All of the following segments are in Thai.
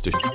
Tschüss.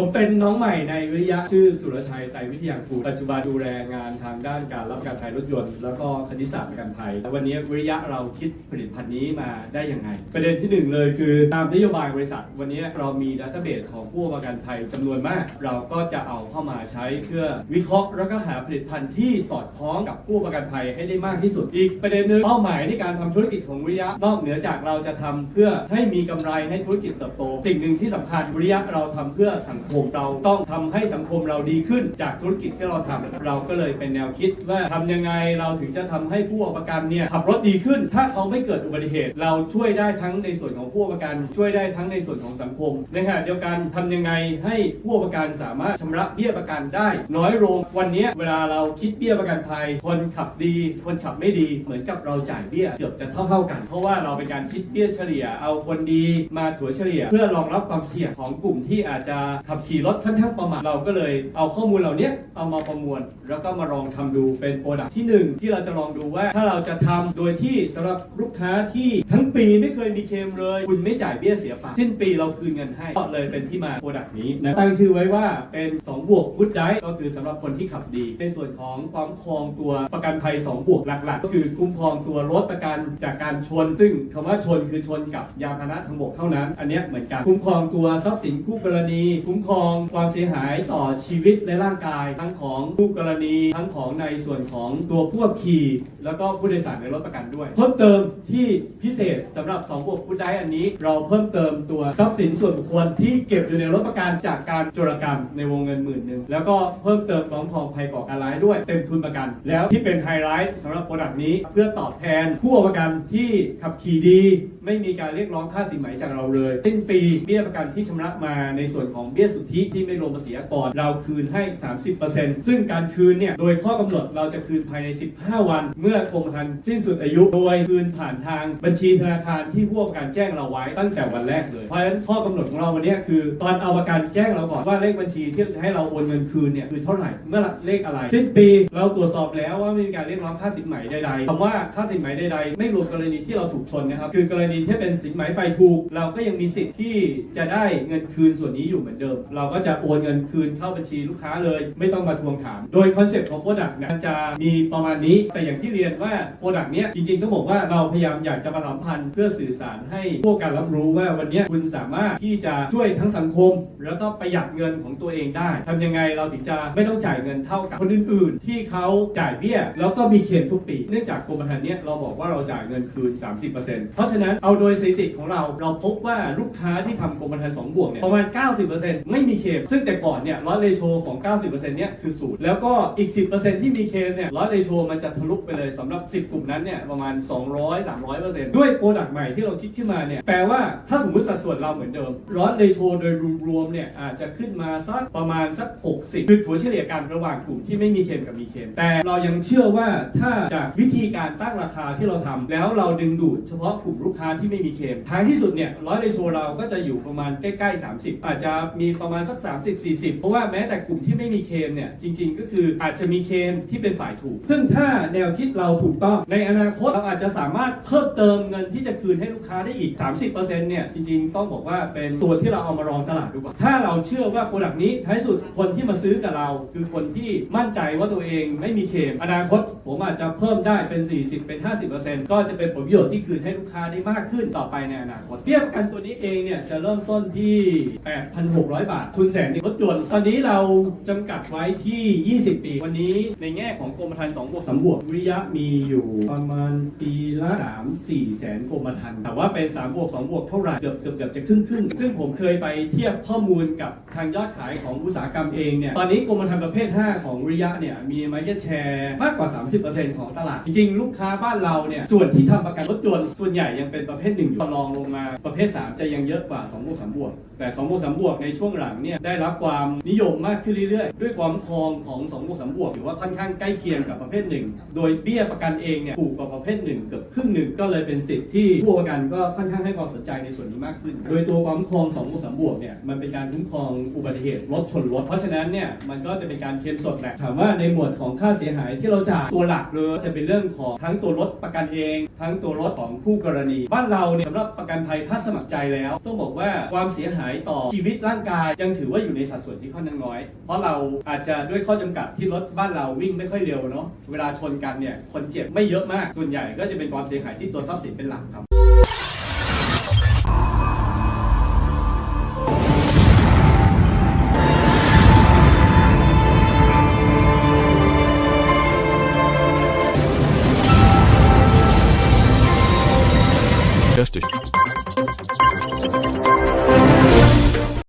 ผมเป็นน้องใหม่ในวิทยาชื่อสุรชัยไตรวิทยากูลปัจจุบันดูแลงานทางด้านการรับประกันภัยรถยนต์ แล้วก็คณิตศาสตร์ประกันภัยแล้ววันนี้วิทยาเราคิดผลิตภัณฑ์นี้มาได้ยังไง ประเด็นที่หนึ่งเลยคือตามนโยบายบริษัท วันนี้เรามีดัตเตอร์เบสของผู้ประกันภัยจำนวนมาก เราก็จะเอาเข้ามาใช้เพื่อวิเคราะห์แล้วก็หาผลิตภัณฑ์ที่สอดคล้องกับผู้ประกันภัยให้ได้มากที่สุด อีกประเด็นหนึ่งเป้าหมายในการทำธุรกิจของวิทยานอกเหนือจากเราจะทำเพื่อให้มีกำไรให้ธุรกิจเติบโต สิ่งหนึ่งที่สำคัญวิทยาเราทำเพื่อสังคมเราต้องทำให้สังคมเราดีขึ้นจากธุรกิจที่เราทำเราก็เลยเป็นแนวคิดว่าทำยังไงเราถึงจะทำให้ผู้ประกันเนี่ยขับรถดีขึ้น ถ้าเขาไม่เกิดอุบัติเหตุ เราช่วยได้ทั้งในส่วนของผู้ประกัน ช่วยได้ทั้งในส่วนของสังคมในขณะเดียวกันทำยังไงให้ผู้ประกันสามารถชำระเบี้ยประกันได้ น้อยลงวันนี้เวลาเราคิดเบี้ยประกันภัยคนขับดี คนขับไม่ดี เหมือนกับเราจ่ายเบี้ยเกือบจะเท่าๆกัน เพราะว่าเราเป็นการคิดเบี้ยเฉลี่ยเอาคนดีมาถัวเฉลี่ย เพื่อรองรับความเสี่ยงของกลุ่มที่อาจจะขับขี่รถค่อนข้างประมาทเราก็เลยเอาข้อมูลเหล่านี้เอามาประมวล แล้วก็มาลองทำดูเป็นโปรดักที่หนึ่งที่เราจะลองดูว่าถ้าเราจะทำโดยที่สำหรับลูกค้าที่ทั้งปีไม่เคยมีเคมเลย คุณไม่จ่ายเบี้ยเสียเปล่าสิ้นปีเราคืนเงินให้ก็เลยเป็นที่มาโปรดักนี้นะตั้งชื่อไว้ว่าเป็น2บวกกุดไดก็คือสำหรับคนที่ขับดี ในส่วนของความครองตัวประกันภัย2บวกหลักๆ ก็คือคุ้มครองตัวรถประกันจากการชน ซึ่งคำว่าชนคือชนกับยานพาหนะทางบกเท่านั้น อันนี้เหมือนกันคุ้มครองตัวทรัพย์สินคู่กรณีคุ้มครองความเสียหายต่อชีวิตและร่างกาย ทั้งของคู่กรณีทั้งของในส่วนของตัวผู้ขับขี่ แล้วก็ผู้โดยสารในรถประกันด้วย เพิ่มเติมที่พิเศษสำหรับ2บวกผู้ได้อันนี้ เราเพิ่มเติมตัวทรัพย์สินส่วนบุคคลที่เก็บอยู่ในรถประกันจากการโจรกรรมในวงเงินหมื่นหนึ่งแล้วก็เพิ่มเติมคุ้มครองภัยก่อการร้ายด้วยเต็มทุนประกัน แล้วที่เป็นไฮไลท์สำหรับโปรดักต์นี้เพื่อตอบแทนผู้ประกันที่ขับขี่ดี ไม่มีการเรียกร้องค่าสินไหมจากเราเลยสิ้นปีเบี้ยประกันที่ชำระมาในส่วนของเบี้ยสุทธิที่ไม่รวมภาษีอากรเราคืนให้ 30%ซึ่งการคืนเนี่ยโดยข้อกำหนดเราจะคืนภายใน 15 วัน เมื่อกรมธรรม์สิ้นสุดอายุโดยคืนผ่านทางบัญชีธนาคารที่ผู้ประกันแจ้งเราไว้ตั้งแต่วันแรกเลยเพราะฉะนั้นข้อกำหนดของเราวันนี้คือตอนเอาประกันแจ้งเราก่อนว่าเลขบัญชีที่จะให้เราโอนเงินคืนเนี่ยคือเท่าไหร่เมื่อเลขอะไรสิ้นปีเราตรวจสอบแล้วว่าไม่มีการเรียกร้องค่าสินไหมใดๆคำว่าค่าสินไหมใดๆ ไม่รวมกรณีที่เราถูกชนนะครับคือกรณีที่เป็นสินไหมไฟถูก เราก็ยังมีสิทธิ์ที่จะได้เงินคืนส่วนนี้อยู่เหมือนเดิมเราก็จะโอนเงินคืนเข้าบัญชีลูกค้าเลย ไม่ต้องมาทวงถาม โดยคอนเซ็ปต์ของโปรดักต์เนี่ยจะมีประมาณนี้ แต่อย่างที่เรียนว่าโปรดักต์เนี้ยจริงๆต้องบอกว่าเราพยายามอยากจะประชาสัมพันธ์เพื่อสื่อสารให้พวกการรับรู้ว่าวันนี้คุณสามารถที่จะช่วยทั้งสังคม แล้วก็ประหยัดเงินของตัวเองได้ทำยังไงเราถึงจะไม่ต้องจ่ายเงินเท่ากับคนอื่น ๆ ที่เขาจ่ายเบี้ย แล้วก็มีเคลมทุกปีเนื่องจากกรมธรรม์เนี้ยเราบอกว่าเราจ่ายเงินคืน 30%เพราะฉะนั้นเอาโดยสถิติของเราเราพบว่าลูกค้าที่ทำกรมธรรม์สองบวกเนี่ยประมาณ 90%ไม่มีเคลมซึ่งแต่ก่อนเนี่ยร้อยเลโชของ 90%เนี่ยคือศูนย์แล้วก็อีก 10%ที่มีเคลมเนี่ยร้อยเลโชมันจะทะลุไปเลยสำหรับ 10 กลุ่มนั้นเนี่ยประมาณ 200 300%ด้วยโปรดักต์ใหม่ที่เราคิดขึ้นมาเนี่ยแปลว่าถ้าสมมติสัดส่วนเราเหมือนเดิมร้อยเลโชโดยรวมๆเนี่ยอาจจะขึ้นมาสักประมาณสัก 60คือถัวเฉลี่ยกันระหว่างกลุ่มที่ไม่มีเคลมกับมีเคลมแต่เรายังเชื่อว่าถ้าจากวิธีการตั้งราคาที่เราทำแล้วเราดึงดูดเฉพาะกลุ่มลูกค้าที่ไม่มีเคมท้ายที่สุดเนี่ยร้อยเลโชเราก็จะอยู่ประมาณใกล้ๆ 30 อาจจะมีประมาณสัก 30 40 เพราะว่าแม้แต่กลุ่มที่ไม่มีเคมเนี่ยจริง ๆ ก็คืออาจจะมีเคมที่เป็นฝ่ายถูก ซึ่งถ้าแนวคิดเราถูกต้องในอนาคตเราอาจจะสามารถเพิ่มเติมเงินที่จะคืนให้ลูกค้าได้อีก 30%เนี่ยจริงๆ ต้องบอกว่าเป็นตัวที่เราเอามาลองตลาดดูก่อนถ้าเราเชื่อว่าโปรดักต์นี้ท้ายสุดคนที่มาซื้อกับเรา คือคนที่มั่นใจว่าตัวเองไม่มีเคมอนาคตผมอาจจะเพิ่มได้เป็น 40 เป็น 50%ก็จะเป็นผลประโยชน์ที่คืนให้ลูกค้าได้มากขึ้นต่อไปในอนาคตเบี้ยประกันตัวนี้เองเนี่ยจะเริ่มต้นที่ 8,600บาท ทุนแสนรถยนต์ ตอนนี้เราจำกัดไว้ที่ 20 ปี วันนี้ในแง่ของกรมธรรม์2บวก3บวกวิริยะมีอยู่ประมาณปีละ3-4แสนกรมธรรม์แต่ว่าเป็น3บวก2บวกเท่าไหร่เกือบเกือบเกือบจะครึ่งครึ่งๆซึ่งผมเคยไปเทียบข้อมูลกับทางยอดขายของอุตสาหกรรมเองเนี่ยตอนนี้กรมธรรม์ประเภท 5 ของวิริยะเนี่ยมีมาร์เก็ตแชร์มากกว่า 30%ของตลาด จริงๆ ลูกค้าบ้านเราเนี่ยส่วนที่ทำประกันรถยนต์ส่วนใหญ่ยังเป็นประเภทหนึ่งอยู่รองลงมาประเภท 3 จะยังเยอะกว่า2บวก3บวกแต่2บวก3บวกในช่วงหลังเนี่ยได้รับความนิยมมากขึ้นเรื่อยๆ ด้วยความครองของ2บวก3บวกถือว่าค่อนข้างใกล้เคียงกับประเภทหนึ่งโดยเบี้ยประกันเองเนี่ยถูกกว่าประเภทหนึ่งเกือบครึ่งหนึ่งก็เลยเป็นสิทธิ์ที่ผู้ประกันก็ค่อนข้างให้ความสนใจในส่วนนี้มากขึ้น โดยตัวความคุ้มครอง2บวก3บวกเนี่ยมันเป็นการคุ้มครองอุบัติเหตุรถชนรถเพราะฉะนั้นเนี่ยมันก็จะเป็นการเคลมสดแหละถามว่าในหมวดของค่าเสียหายที่เราจ่ายตัวหลักเลยจะเป็นเรื่องของทั้งตัวรถประกันเอง ทั้งตัวรถของคู่กรณี บ้านเราเนี่ยสำหรับประกันภัยภาคสมัครใจแล้ว ต้องบอกว่าความเสียหายต่อชีวิตร่างกายยังถือว่าอยู่ในสัดส่วนที่ค่อนข้างน้อย เพราะเราอาจจะด้วยข้อจำกัดที่รถบ้านเราวิ่งไม่ค่อยเร็วเนาะเวลาชนกันเนี่ยคนเจ็บไม่เยอะมากส่วนใหญ่ก็จะเป็นความเสียหายที่ตัวทรัพย์สินเป็นหลักครับ